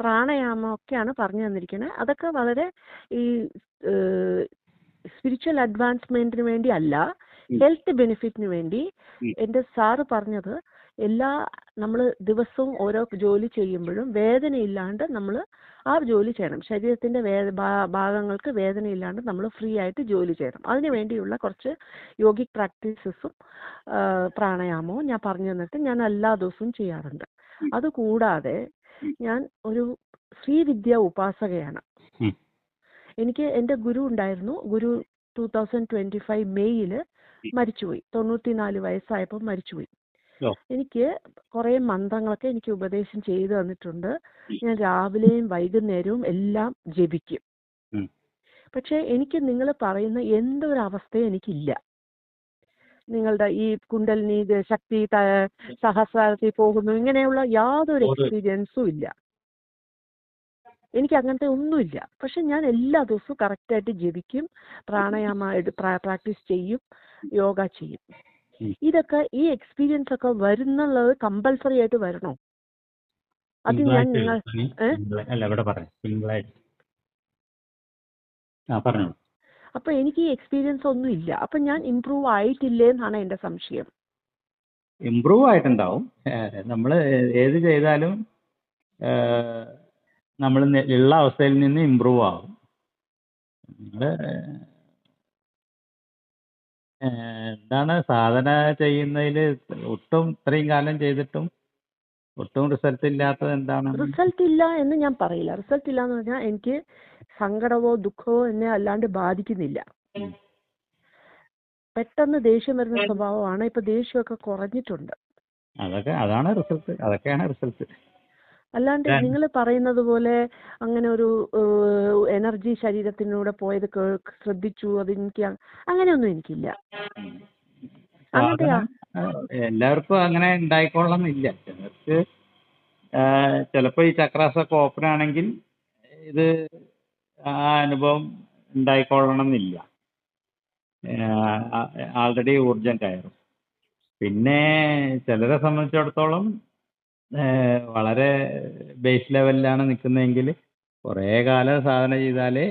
പ്രാണായാമം ഒക്കെയാണ് പറഞ്ഞു തന്നിരിക്കുന്നത് അതൊക്കെ വളരെ ഈ സ്പിരിച്വൽ അഡ്വാൻസ്മെന്റിന് വേണ്ടി അല്ല ഹെൽത്ത് ബെനിഫിറ്റിന് വേണ്ടി. എന്റെ എന്റെ സാറ് പറഞ്ഞത് എല്ലാ നമ്മൾ ദിവസവും ഓരോ ജോലി ചെയ്യുമ്പോഴും വേദനയില്ലാണ്ട് നമ്മൾ ആ ജോലി ചെയ്യണം. ശരീരത്തിന്റെ വേ വേദന ഭാഗങ്ങൾക്ക് വേദനയില്ലാണ്ട് നമ്മൾ ഫ്രീ ആയിട്ട് ജോലി ചെയ്യണം. അതിനു വേണ്ടിയുള്ള കുറച്ച് യോഗിക് പ്രാക്ടീസസും പ്രാണായാമവും ഞാൻ പറഞ്ഞു തന്നിട്ട് ഞാൻ എല്ലാ ദിവസവും ചെയ്യാറുണ്ട്. അതുകൂടാതെ ഞാൻ ഒരു ശ്രീവിദ്യ ഉപാസകയാണ്. എനിക്ക് എന്റെ ഗുരു ഉണ്ടായിരുന്നു. ഗുരു ടൂ തൗസൻഡ് ട്വന്റി ഫൈവ് മെയ്യിൽ മരിച്ചുപോയി. തൊണ്ണൂറ്റിനാല് വയസ്സായപ്പോൾ മരിച്ചുപോയി. എനിക്ക് കുറെ മന്ത്രങ്ങളൊക്കെ എനിക്ക് ഉപദേശം ചെയ്തു തന്നിട്ടുണ്ട്. ഞാൻ രാവിലെയും വൈകുന്നേരവും എല്ലാം ജപിക്കും. പക്ഷെ പക്ഷേ എനിക്ക് നിങ്ങൾ പറയുന്ന എന്തൊരവസ്ഥയും എനിക്കില്ല. നിങ്ങളുടെ ഈ കുണ്ടലിനി ശക്തി സഹസ്രാരത്തിൽ പോകുന്നു ഇങ്ങനെയുള്ള യാതൊരു എക്സ്പീരിയൻസും ഇല്ല. എനിക്ക് അങ്ങനത്തെ ഒന്നുമില്ല. പക്ഷെ ഞാൻ എല്ലാ ദിവസവും കറക്റ്റായിട്ട് ജപിക്കും പ്രാണായാമ പ്രാക്ടീസ് ചെയ്യും യോഗ ചെയ്യും. ഇതൊക്കെ ഈ എക്സ്പീരിയൻസ് ഒക്കെ വരുന്നുള്ളത് കമ്പൽസറി ആയിട്ട് വരണോ? അത് ഞാൻ നിങ്ങൾ ഏഹ് അല്ല ഇവിടെ പറയാം. സിമ്പിളായിട്ട് ആ പറഞ്ഞോളൂ. അപ്പൊ എനിക്ക് ഈ എക്സ്പീരിയൻസ് ഒന്നും ഇല്ല. അപ്പൊ ഞാൻ ഇമ്പ്രൂവ് ആയിട്ടില്ലേ എന്നാണ് എന്റെ സംശയം. ഇമ്പ്രൂവ് ആയിട്ടുണ്ടാവും. നമ്മൾ ഏത് ചെയ്താലും നമ്മൾ ഉള്ള അവസ്ഥയിൽ നിന്ന് ഇമ്പ്രൂവ് ആവും. നിങ്ങൾ എന്താണ് സാധന ചെയ്യുന്നതിൽ ഒട്ടും ഇത്രയും കാലം ചെയ്തിട്ടും ഒട്ടും റിസൾട്ട് ഇല്ലാത്തത് എന്താണ് റിസൾട്ട് ഇല്ല എന്ന് ഞാൻ പറയില്ല. റിസൾട്ട് ഇല്ല എന്ന് പറഞ്ഞാൽ എനിക്ക് സങ്കടമോ ദുഃഖമോ എന്നെ അല്ലാണ്ട് ബാധിക്കുന്നില്ല. പെട്ടെന്ന് ദേഷ്യം വരുന്ന സ്വഭാവമാണ്. ഇപ്പൊ ദേഷ്യമൊക്കെ കുറഞ്ഞിട്ടുണ്ട്. അതൊക്കെ അതാണ് റിസൾട്ട്. അതൊക്കെയാണ് റിസൾട്ട്. അല്ലാണ്ട് നിങ്ങൾ പറയുന്നത് പോലെ അങ്ങനെ ഒരു എനർജി ശരീരത്തിനൂടെ പോയത് ശ്രദ്ധിച്ചു അത് എനിക്ക് അങ്ങനെയൊന്നും എനിക്കില്ല? എല്ലാവർക്കും അങ്ങനെ ഉണ്ടായിക്കൊള്ളണമെന്നില്ല ചിലർക്ക് ചിലപ്പോൾ ഈ ചക്രാസൊക്കെ ഓപ്പൺ ആണെങ്കിൽ ഇത് ആ അനുഭവം ഉണ്ടായിക്കൊള്ളണം എന്നില്ല ആൾറെഡി ഊർജം കയറും. പിന്നെ ചിലരെ സംബന്ധിച്ചിടത്തോളം വളരെ ബേസ് ലെവലിലാണ് നിൽക്കുന്നതെങ്കിൽ കുറേ കാലം സാധന ചെയ്താലേ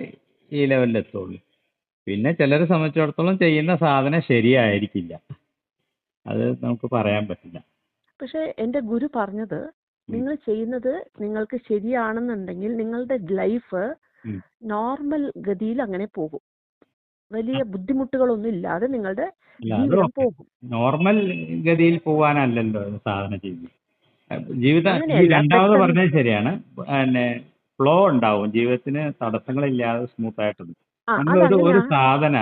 ഈ ലെവലിൽ എത്തുള്ളൂ. പിന്നെ ചിലരെ സംബന്ധിച്ചിടത്തോളം ചെയ്യുന്ന സാധനം ശരിയായിരിക്കില്ല. അത് നമുക്ക് പറയാൻ പറ്റില്ല. പക്ഷെ എന്റെ ഗുരു പറഞ്ഞത് നിങ്ങൾ ചെയ്യുന്നത് നിങ്ങൾക്ക് ശരിയാണെന്നുണ്ടെങ്കിൽ നിങ്ങളുടെ ലൈഫ്. നോർമൽ ഗതിയിൽ അങ്ങനെ പോകും. വലിയ ബുദ്ധിമുട്ടുകളൊന്നും ഇല്ലാതെ നിങ്ങളുടെ ജീവിതം പോകും. നോർമൽ ഗതിയിൽ പോകാനല്ലല്ലോ സാധനം ജീവിതം. അങ്ങനെയല്ല, രണ്ടാമത് പറഞ്ഞത് ശരിയാണ്. പിന്നെ ഫ്ലോ ഉണ്ടാവും. ജീവിതത്തിന് തടസ്സങ്ങളില്ലാതെ സ്മൂത്ത് ആയിട്ടുണ്ട്. ആ ഒരു സാധന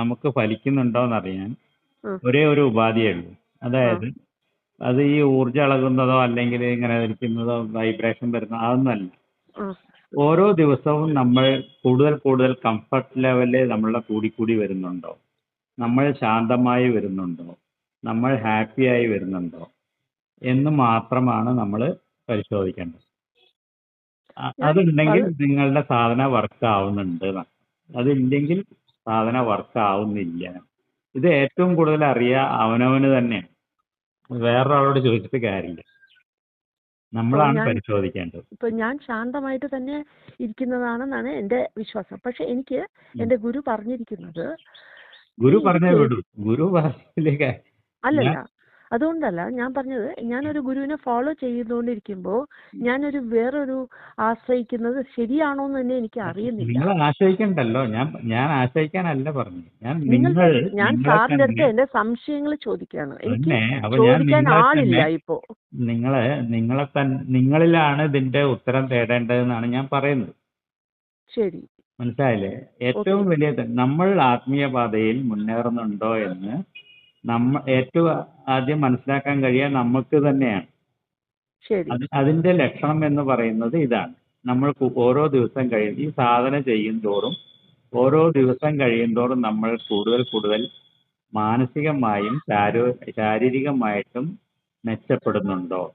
നമുക്ക് ഫലിക്കുന്നുണ്ടോ എന്നറിയാൻ ഒരേ ഒരു ഉപാധിയേ ഉള്ളൂ. അതായത് അത് ഈ ഊർജം ഇളകുന്നതോ അല്ലെങ്കിൽ ഇങ്ങനെ ധരിക്കുന്നതോ വൈബ്രേഷൻ വരുന്നതോ അതൊന്നല്ല. ഓരോ ദിവസവും നമ്മൾ കൂടുതൽ കൂടുതൽ കംഫർട്ട് ലെവൽ നമ്മളുടെ കൂടി വരുന്നുണ്ടോ? നമ്മൾ ശാന്തമായി വരുന്നുണ്ടോ? നമ്മൾ ഹാപ്പിയായി വരുന്നുണ്ടോ? എന്ന് മാത്രമാണ് നമ്മൾ പരിശോധിക്കേണ്ടത്. അതുണ്ടെങ്കിൽ നിങ്ങളുടെ സാധന വർക്ക് ആവുന്നുണ്ട്. അതില്ലെങ്കിൽ സാധന വർക്ക് ആവുന്നില്ല. ഇത് ഏറ്റവും കൂടുതൽ അറിയുക അവനവന് തന്നെയാണ്. വേറൊരാളോട് ചോദിച്ചിട്ട് കാര്യമില്ല. നമ്മളാണ് പരിശോധിക്കേണ്ടത്. ഇപ്പൊ ഞാൻ ശാന്തമായിട്ട് തന്നെ ഇരിക്കുന്നതാണെന്നാണ് എന്റെ വിശ്വാസം. പക്ഷെ എനിക്ക് എന്റെ ഗുരു പറഞ്ഞിരിക്കുന്നത് ഗുരു പറഞ്ഞേ വിടൂ. ഗുരു പറഞ്ഞില്ലേ? അല്ലല്ല. അതുകൊണ്ടല്ല ഞാൻ പറഞ്ഞത് ഞാനൊരു ഗുരുവിനെ ഫോളോ ചെയ്തുകൊണ്ടിരിക്കുമ്പോൾ ഞാനൊരു വേറൊരു ആശ്രയിക്കുന്നത് ശരിയാണോ എന്ന് തന്നെ എനിക്ക് അറിയുന്നില്ല. നിങ്ങൾ ആശ്രയിക്കണ്ടല്ലോ. ഞാൻ ഞാൻ ആശ്രയിക്കാനല്ല പറഞ്ഞു ഞാൻ നിങ്ങൾ ഞാൻ സാറിന്റെ അടുത്ത് എന്റെ സംശയങ്ങൾ ചോദിക്കുകയാണ്. എനിക്ക് ചോദിക്കാൻ ആളില്ല ഇപ്പോ. നിങ്ങളെ നിങ്ങളെ നിങ്ങളിലാണ് ഇതിന്റെ ഉത്തരം തേടേണ്ടതെന്നാണ് ഞാൻ പറയുന്നത്. ശരി. മനസ്സിലായില്ലേ? ഏറ്റവും വലിയ നമ്മൾ ആത്മീയ പാതയിൽ മുന്നേറുന്നുണ്ടോ എന്ന് നമ്മ ഏറ്റവും ആദ്യം മനസ്സിലാക്കാൻ കഴിയുക നമുക്ക് തന്നെയാണ്. അത് അതിന്റെ ലക്ഷണം എന്ന് പറയുന്നത് ഇതാണ്. നമ്മൾ ഓരോ ദിവസം കഴിയും ഈ സാധന ചെയ്യും തോറും ഓരോ ദിവസം കഴിയും തോറും നമ്മൾ കൂടുതൽ കൂടുതൽ മാനസികമായും ശാരോ- ശാരീരികമായിട്ടും മെച്ചപ്പെടുന്നുണ്ടോ?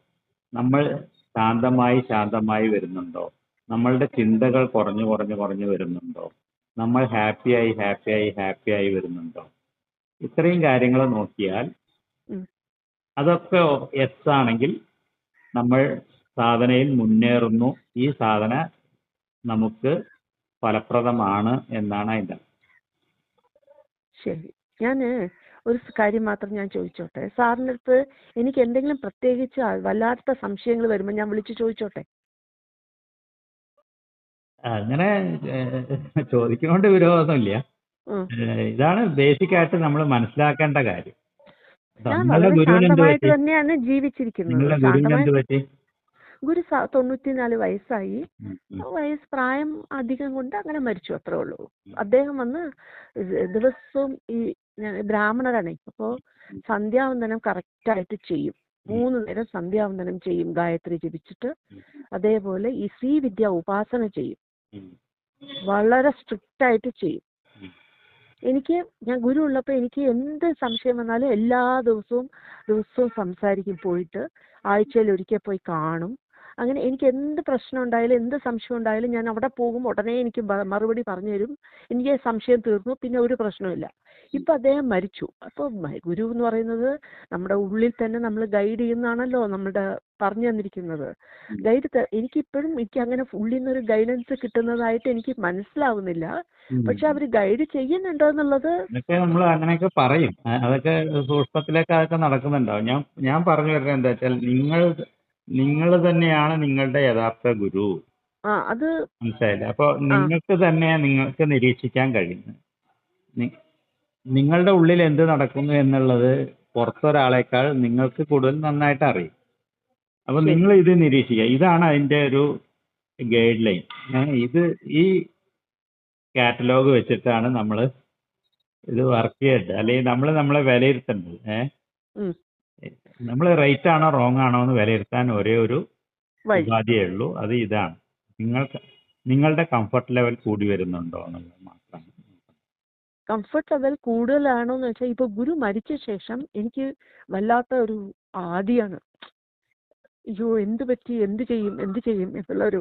നമ്മൾ ശാന്തമായി ശാന്തമായി വരുന്നുണ്ടോ? നമ്മളുടെ ചിന്തകൾ കുറഞ്ഞു കുറഞ്ഞു കുറഞ്ഞു വരുന്നുണ്ടോ? നമ്മൾ ഹാപ്പിയായി ഹാപ്പിയായി ഹാപ്പിയായി വരുന്നുണ്ടോ? ഇത്രയും കാര്യങ്ങൾ നോക്കിയാൽ അതൊക്കെ എസ് ആണെങ്കിൽ നമ്മൾ സാധനയിൽ മുന്നേറുന്നു. ഈ സാധന നമുക്ക് ഫലപ്രദമാണ് എന്നാണ് അതിന്റെ ശരി. ഞാൻ ഒരു കാര്യം മാത്രം ഞാൻ ചോദിച്ചോട്ടെ? സാറിന്റെ അടുത്ത് എനിക്ക് എന്തെങ്കിലും പ്രത്യേകിച്ച് വല്ലാത്ത സംശയങ്ങൾ വരുമ്പോൾ ഞാൻ വിളിച്ചു ചോദിച്ചോട്ടെ? അങ്ങനെ ചോദിക്കുന്നോണ്ട്. ഏഹ്, ഇതാണ് ബേസിക് ആയിട്ട് നമ്മൾ മനസ്സിലാക്കേണ്ട കാര്യം. നിങ്ങളുടെ തന്നെയാണ് ജീവിച്ചിരിക്കുന്നത്. നിങ്ങളുടെ ഗുരുവിന് പറ്റി? ഗുരു തൊണ്ണൂറ്റിനാല് വയസ്സായി. വയസ്സ് പ്രായം അധികം കൊണ്ട് അങ്ങനെ മരിച്ചു അത്രേ ഉള്ളൂ. അദ്ദേഹം വന്ന് ദിവസവും ഈ ബ്രാഹ്മണരാണ്. അപ്പോൾ സന്ധ്യാവന്ദനം കറക്റ്റായിട്ട് ചെയ്യും. മൂന്ന് നേരം സന്ധ്യാവന്ദനം ചെയ്യും ഗായത്രി ജപിച്ചിട്ട് അതേപോലെ ഈ സി വിദ്യ ഉപാസന ചെയ്യും. വളരെ സ്ട്രിക്റ്റ് ആയിട്ട് ചെയ്യും. എനിക്ക് ഞാൻ ഗുരു ഉള്ളപ്പോൾ എനിക്ക് എന്ത് സംശയം വന്നാലും എല്ലാ ദിവസവും ദിവസവും സംസാരിക്കും പോയിട്ട്. ആഴ്ചയിൽ ഒരിക്കൽ പോയി കാണും. അങ്ങനെ എനിക്ക് എന്ത് പ്രശ്നം ഉണ്ടായാലും എന്ത് സംശയം ഉണ്ടായാലും ഞാൻ അവിടെ പോകും. ഉടനെ എനിക്ക് മറുപടി പറഞ്ഞു തരും എനിക്ക് സംശയം തീർന്നു. പിന്നെ ഒരു പ്രശ്നമില്ല ഇപ്പൊ അദ്ദേഹം മരിച്ചു. അപ്പോൾ ഗുരു എന്ന് പറയുന്നത് നമ്മുടെ ഉള്ളിൽ തന്നെ നമ്മൾ ഗൈഡ് ചെയ്യുന്നതാണല്ലോ. നമ്മുടെ പറഞ്ഞു തന്നിരിക്കുന്നത്. ഗൈഡ് എനിക്ക് ഇപ്പോഴും എനിക്ക് അങ്ങനെ ഉള്ളിൽ നിന്നൊരു ഗൈഡൻസ് കിട്ടുന്നതായിട്ട് എനിക്ക് മനസ്സിലാവുന്നില്ല. പക്ഷെ അവർ ഗൈഡ് ചെയ്യുന്നുണ്ടോ എന്നുള്ളത് നമ്മൾ അങ്ങനെയൊക്കെ പറയും. അതൊക്കെ സൂക്ഷ്മത്തിലൊക്കെ അതൊക്കെ നടക്കുന്നുണ്ടാവും ഞാൻ ഞാൻ പറഞ്ഞു വരുന്നത് എന്താ വെച്ചാൽ നിങ്ങൾ നിങ്ങൾ തന്നെയാണ് നിങ്ങളുടെ യഥാർത്ഥ ഗുരു. ആ അത് മനസ്സിലായില്ലേ? അപ്പൊ നിങ്ങൾക്ക് തന്നെ നിങ്ങൾക്ക് നിരീക്ഷിക്കാൻ കഴിയുന്നത് നിങ്ങളുടെ ഉള്ളിൽ എന്ത് നടക്കുന്നു എന്നുള്ളത് പുറത്തൊരാളെക്കാൾ നിങ്ങൾക്ക് കൂടുതൽ നന്നായിട്ട് അറിയും. അപ്പൊ നിങ്ങൾ ഇത് നിരീക്ഷിക്കുക. ഇതാണ് അതിന്റെ ഒരു ഗൈഡ് ലൈൻ ഇത് ഈ കാറ്റലോഗ് വെച്ചിട്ടാണ് നമ്മൾ ഇത് വർക്ക് ചെയ്യേണ്ടത്. അല്ലെങ്കിൽ നമ്മൾ നമ്മളെ വിലയിരുത്തേണ്ടത്. ഏഹ് നമ്മൾ റൈറ്റ് ആണോ റോങ് ആണോ എന്ന് വിലയിരുത്താൻ ഒരേ ഒരു ഉപാധിയേ ഉള്ളൂ. അത് ഇതാണ്. നിങ്ങൾക്ക് നിങ്ങളുടെ കംഫർട്ട് ലെവൽ കൂടി വരുന്നുണ്ടോ എന്നുള്ളത് മാത്രമാണ് കംഫർട്ട് ലെവൽ കൂടുതലാണോ എന്ന് വെച്ചാൽ ഇപ്പൊ ഗുരു മരിച്ച ശേഷം എനിക്ക് വല്ലാത്ത ഒരു ആദിയാണ്. അയ്യോ എന്ത് പറ്റി? എന്ത് ചെയ്യും? എന്ത് ചെയ്യും? എന്നുള്ള ഒരു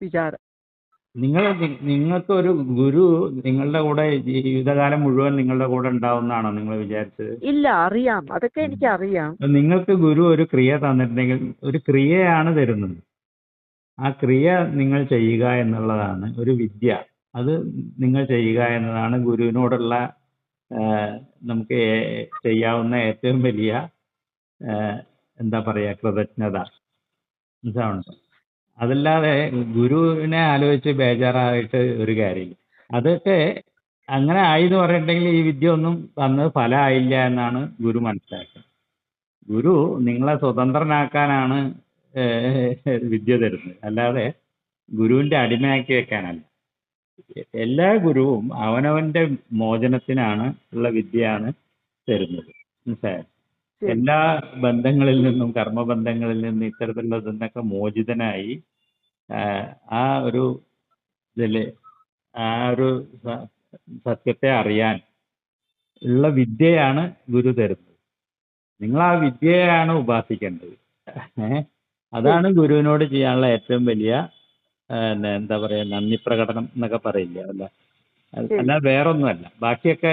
വിചാരം. നിങ്ങൾ നിങ്ങൾക്ക് ഒരു ഗുരു നിങ്ങളുടെ കൂടെ ജീവിതകാലം മുഴുവൻ നിങ്ങളുടെ കൂടെ ഉണ്ടാവുന്നതാണോ നിങ്ങൾ വിചാരിച്ചത്? ഇല്ല അറിയാം. അതൊക്കെ എനിക്ക് അറിയാം നിങ്ങൾക്ക് ഗുരു ഒരു ക്രിയ തന്നിട്ടുണ്ടെങ്കിൽ ഒരു ക്രിയയാണ് തരുന്നത്. ആ ക്രിയ നിങ്ങൾ ചെയ്യുക എന്നുള്ളതാണ് ഒരു വിദ്യ. അത് നിങ്ങൾ ചെയ്യുക എന്നതാണ് ഗുരുവിനോടുള്ള നമുക്ക് ചെയ്യാവുന്ന ഏറ്റവും വലിയ എന്താ പറയാ കൃതജ്ഞത. മനസ്സിലാവുന്നുണ്ടോ. അതല്ലാതെ ഗുരുവിനെ ആലോചിച്ച് ബേജാറായിട്ട് ഒരു കാര്യമില്ല. അതൊക്കെ അങ്ങനെ ആയി എന്ന് പറഞ്ഞിട്ടുണ്ടെങ്കിൽ ഈ വിദ്യ ഒന്നും വന്ന് ഫലമായില്ല എന്നാണ് ഗുരു മനസ്സിലാക്കുന്നത്. ഗുരു നിങ്ങളെ സ്വതന്ത്രനാക്കാനാണ് വിദ്യ തരുന്നത്. അല്ലാതെ ഗുരുവിന്റെ അടിമയാക്കി വെക്കാനല്ല. എല്ലാ ഗുരുവും അവനവന്റെ മോചനത്തിനാണ് ഉള്ള വിദ്യയാണ് തരുന്നത്. മനസ്സിലായോ. എല്ലാ ബന്ധങ്ങളിൽ നിന്നും കർമ്മബന്ധങ്ങളിൽ നിന്നും ഇത്തരത്തിലുള്ളതിൽ നിന്നൊക്കെ മോചിതനായി ആ, ഒരു ഇതിൽ ആ ഒരു സത്യത്തെ അറിയാൻ ഉള്ള വിദ്യയാണ് ഗുരു തരുന്നത്. നിങ്ങൾ ആ വിദ്യയാണ് ഉപാസിക്കേണ്ടത്. അതാണ് ഗുരുവിനോട് ചെയ്യാനുള്ള ഏറ്റവും വലിയ എന്താ പറയാ നന്ദി പ്രകടനം എന്നൊക്കെ പറയില്ല അല്ല? അല്ല വേറൊന്നുമല്ല. ബാക്കിയൊക്കെ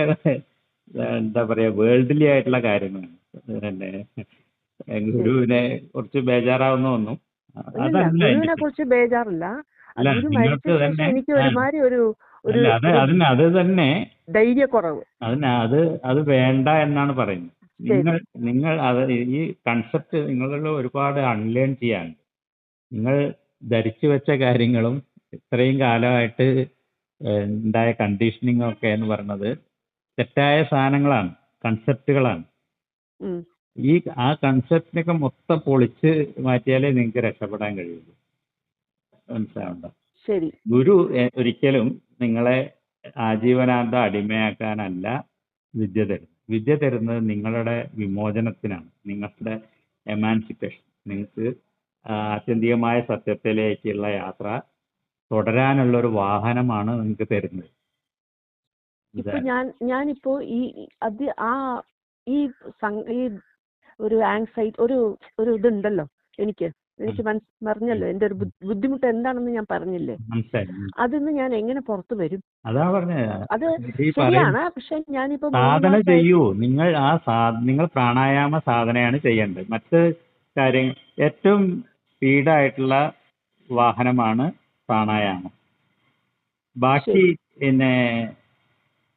എന്താ പറയാ വേൾഡ്ലി ആയിട്ടുള്ള കാര്യങ്ങളാണ്. പിന്നെ ഗുരുവിനെ കുറിച്ച് ബേജാറാവുന്ന ഒന്നും. അതന്നെ അതല്ല ഗുരുവിനെ എനിക്ക് കുറിച്ച് ബേജാറില്ല. അല്ല, ഗുരു നിങ്ങൾക്ക് ശേഷം തന്നെ- എനിക്ക് ആ. ഒരുമാതിരി ഒരു ഒരു അല്ല അത് അതിന് അത് തന്നെ ധൈര്യക്കുറവ്. അതിന് അത് അത് വേണ്ട എന്നാണ് പറയുന്നത്. നിങ്ങൾ നിങ്ങൾ അത് ഈ കൺസെപ്റ്റ് നിങ്ങളിൽ ഒരുപാട് അൺലേൺ ചെയ്യാനുണ്ട്. നിങ്ങൾ ധരിച്ചു വെച്ച കാര്യങ്ങളും ഇത്രയും കാലമായിട്ട് ഏഹ്, ഉണ്ടായ കണ്ടീഷനിങ് ഒക്കെ എന്ന് പറയുന്നത് തെറ്റായ സാധനങ്ങളാണ് കൺസെപ്റ്റുകളാണ്. ഈ ആ കൺസെപ്റ്റിനൊക്കെ മൊത്തം പൊളിച്ച് മാറ്റിയാലേ നിങ്ങൾക്ക് രക്ഷപ്പെടാൻ കഴിയുള്ളൂ. മനസ്സിലാവണ്ട? ശരി. ഗുരു ഒരിക്കലും നിങ്ങളെ ആജീവനാന്ത അടിമയാക്കാനല്ല വിദ്യ തരുന്നത്. വിദ്യ തരുന്നത് നിങ്ങളുടെ വിമോചനത്തിനാണ്. നിങ്ങളുടെ എമാൻസിപ്പേഷൻ. നിങ്ങൾക്ക് ആത്യന്തികമായ സത്യത്തിലേക്കുള്ള യാത്ര തുടരാനുള്ള ഒരു വാഹനമാണ് നിങ്ങൾക്ക് തരുന്നത്. ഇപ്പൊ ഞാൻ ഞാനിപ്പോ ഈ അത് ആ ഈ സം- ഈ ഒരു ആങ്സൈറ്റി ഒരു ഒരു ഇതുണ്ടല്ലോ എനിക്ക്. എനിക്ക് പറഞ്ഞല്ലോ എന്റെ ഒരു ബുദ്ധിമുട്ട് എന്താണെന്ന് ഞാൻ പറഞ്ഞില്ലേ. അതിന്ന് ഞാൻ എങ്ങനെ പുറത്തു വരും? അതാ പറഞ്ഞത് അത് ശരിയാണ്. പക്ഷെ ഞാനിപ്പോ സാധന ചെയ്യൂ. നിങ്ങൾ ആ നിങ്ങൾ പ്രാണായാമ സാധനയാണ് ചെയ്യേണ്ടത്. മറ്റ് കാര്യം ഏറ്റവും സ്പീഡായിട്ടുള്ള വാഹനമാണ് പ്രാണായാമം. ബാക്കി പിന്നെ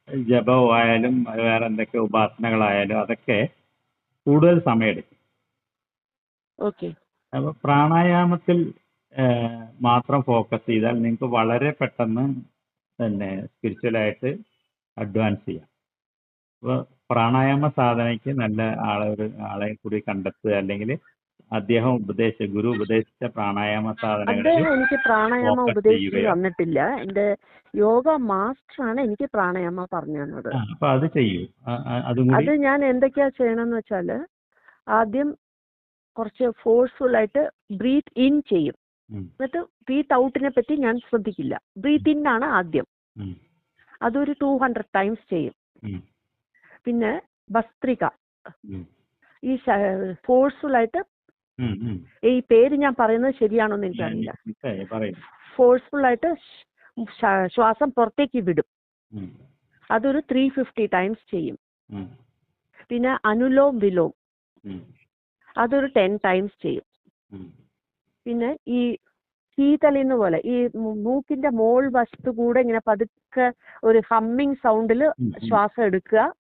ജപമായാലും വേറെ എന്തൊക്കെ ഉപാസനകളായാലും അതൊക്കെ കൂടുതൽ സമയമെടുക്കും ഓക്കെ. അപ്പോൾ പ്രാണായാമത്തിൽ മാത്രം ഫോക്കസ് ചെയ്താൽ നിങ്ങൾക്ക് വളരെ പെട്ടെന്ന് തന്നെ സ്പിരിച്വലായിട്ട് അഡ്വാൻസ് ചെയ്യാം. അപ്പോൾ പ്രാണായാമ സാധനയ്ക്ക് നല്ല ആളെ ഒരു ആളെ കൂടി കണ്ടെത്തുക അല്ലെങ്കിൽ അദ്ദേഹം ഉപദേശിച്ച ഗുരു ഉപദേശിച്ച പ്രാണായാമ സാധനങ്ങൾ എനിക്ക് പ്രാണായാമ ഉപദേശിച്ച് തന്നിട്ടില്ല. എന്റെ യോഗ മാസ്റ്ററാണ് എനിക്ക് പ്രാണായാമ പറഞ്ഞു തന്നത്. അത് ചെയ്യൂ. അത് ഞാൻ എന്തൊക്കെയാ ചെയ്യണമെന്ന് വെച്ചാൽ ആദ്യം കുറച്ച് ഫോഴ്സ്ഫുൾ ആയിട്ട് ബ്രീത്ത് ഇൻ ചെയ്യും. എന്നിട്ട് ബ്രീത്ത് ഔട്ടിനെ പറ്റി ഞാൻ ശ്രദ്ധിക്കില്ല. ബ്രീത്ത് ഇൻ ആണ് ആദ്യം. അതൊരു ടു ഹൺഡ്രഡ് ടൈംസ് ചെയ്യും. പിന്നെ ഭസ്ത്രിക ഈ ഫോഴ്സ്ഫുൾ ആയിട്ട്. ഈ പേര് ഞാൻ പറയുന്നത് ശരിയാണോന്ന് എനിക്കറിയില്ല. ഫോഴ്സ്ഫുൾ ആയിട്ട് ശ്വാസം പുറത്തേക്ക് വിടും. അതൊരു ത്രീ ഫിഫ്റ്റി ടൈംസ് ചെയ്യും. പിന്നെ അനുലോം വിലോം. അതൊരു ടെൻ ടൈംസ് ചെയ്യും. പിന്നെ ഈ ശീതലിന്ന് പോലെ ഈ മൂക്കിന്റെ മോൾ വശത്ത് കൂടെ ഇങ്ങനെ പതുക്കെ ഒരു ഹമ്മിങ് സൗണ്ടിൽ ഉം. ശ്വാസം എടുക്കുക.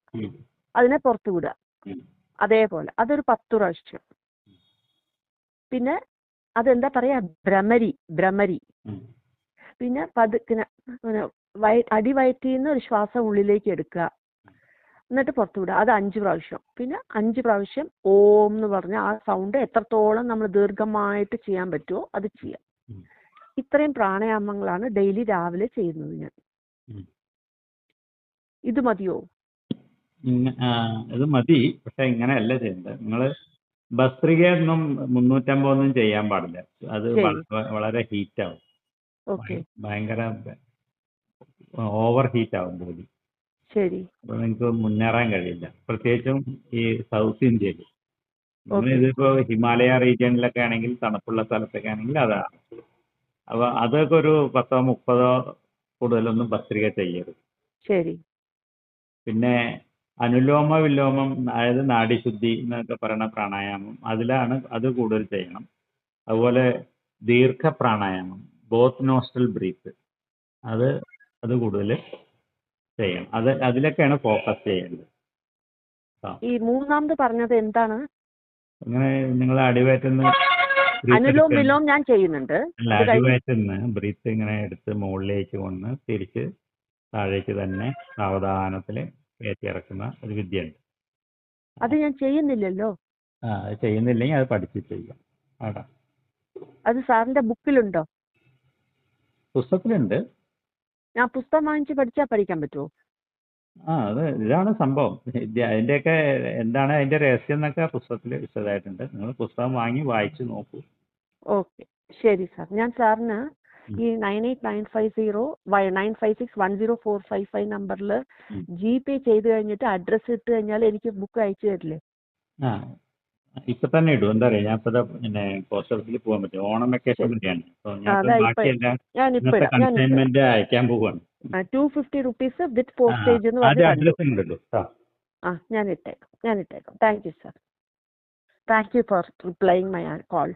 അതിനെ പുറത്തു വിടുക. അതേപോലെ. അതൊരു പത്ത് പ്രാവശ്യം. പിന്നെ അതെന്താ പറയാ? ഭ്രമരി ഭ്രമരി. പിന്നെ പതുക്കിനെ വയ- അടിവയറ്റിൽ നിന്ന് ഒരു ശ്വാസം ഉള്ളിലേക്ക് എടുക്കുക. എന്നിട്ട് പുറത്തു വിടുക. അത് അഞ്ച് പ്രാവശ്യം. പിന്നെ അഞ്ച് പ്രാവശ്യം ഓം എന്ന് പറഞ്ഞ ആ സൗണ്ട് എത്രത്തോളം നമ്മൾ ദീർഘമായിട്ട് ചെയ്യാൻ പറ്റുമോ അത് ചെയ്യാം. ഇത്രയും പ്രാണായാമങ്ങളാണ് ഡെയിലി രാവിലെ ചെയ്യുന്നത് ഞാൻ. ഇത് മതിയോ? ഇത് മതി. പക്ഷെ ഇങ്ങനെയല്ല ചെയ്യേണ്ടത്. നിങ്ങൾ ഭസ്ത്രികയൊന്നും മുന്നൂറ്റമ്പതൊന്നും ചെയ്യാൻ പാടില്ല. അത് വള- വളരെ ഹീറ്റ് ആവും ഓക്കെ ഭയങ്കര ഓവർ ഹീറ്റ് ആവും ബോഡി. ശരി. അപ്പൊ നിങ്ങൾക്ക് മുന്നേറാൻ കഴിയില്ല. പ്രത്യേകിച്ചും ഈ സൗത്ത് ഇന്ത്യയിൽ. Okay. ഇതിപ്പോ ഹിമാലയ റീജിയനിലൊക്കെ ആണെങ്കിൽ തണുപ്പുള്ള സ്ഥലത്തൊക്കെ ആണെങ്കിൽ അതാണ് അപ്പൊ അതൊക്കെ ഒരു പത്തോ മുപ്പതോ കൂടുതലൊന്നും ഭസ്ത്രിക ചെയ്യരുത്. ശരി. പിന്നെ അനുലോമ വിലോമം അതായത് നാഡിശുദ്ധി എന്നൊക്കെ പറയുന്ന പ്രാണായാമം അതിലാണ് അത് കൂടുതൽ ചെയ്യണം. അതുപോലെ ദീർഘ പ്രാണായാമം ബോത്ത് നോസ്റ്റൽ ബ്രീത്ത് അത് അത് കൂടുതൽ ചെയ്യണം. അത് അതിലൊക്കെയാണ് ഫോക്കസ് ചെയ്യേണ്ടത്. ഈ മൂന്നാമത് പറഞ്ഞത് എന്താണ്? അങ്ങനെ നിങ്ങൾ അടിവയറ്റുന്ന അനുലോം വിലോം ഞാൻ ചെയ്യുന്നുണ്ട്. അല്ല അടിവയറ്റുന്ന ബ്രീത്ത് ഇങ്ങനെ എടുത്ത് മുകളിലേക്ക് വന്ന് തിരിച്ച് താഴേക്ക് തന്നെ സാവധാനത്തിൽ കയറ്റി ഇറക്കുന്ന ഒരു വിദ്യയുണ്ട്. അത് ഞാൻ ചെയ്യുന്നില്ലല്ലോ. ആ അത് ചെയ്യുന്നില്ലെങ്കിൽ അത് പഠിച്ച് ചെയ്യാം ആടാ. അത് സാറിന്റെ ബുക്കിലുണ്ടോ? പുസ്തകത്തിലുണ്ട്. ഞാൻ പുസ്തകം വാങ്ങിച്ച് പഠിച്ചാൽ പഠിക്കാൻ പറ്റുമോ ആ അത് ഇതാണ് സംഭവം. ഇത് അതിന്റെയൊക്കെ എന്താണ് അതിന്റെ രഹസ്യം എന്നൊക്കെ പുസ്തകത്തിൽ വിശദമായിട്ടുണ്ട്. നിങ്ങൾ പുസ്തകം വാങ്ങി വായിച്ച് നോക്കൂ. ഓക്കെ. ശരി സാർ. ഞാൻ സാറിന്. ഈ nine eight nine five zero nine five six one zero four five five നമ്പറിൽ ജി പേ ചെയ്ത് കഴിഞ്ഞിട്ട് അഡ്രസ്സ് ഇട്ട് കഴിഞ്ഞാൽ എനിക്ക് ബുക്ക് അയച്ചു തരില്ലേ? ഇപ്പൊ തന്നെ ഇടും. എന്താ പറയാ ഞാൻ പിന്നെ പോസ്റ്റ് ഓഫീസിൽ പോകാൻ പറ്റും. ഓണം വെക്കേഷൻ കൂടിയാണ് അയക്കാൻ പോവാണ്. Two fifty rupees with postage എന്ന് പറഞ്ഞ് അഡ്രസ് ആ. ഞാൻ ഇട്ടേക്കാം. ഞാൻ ഇട്ടേക്കാം. Thank you sir thank you for replying my call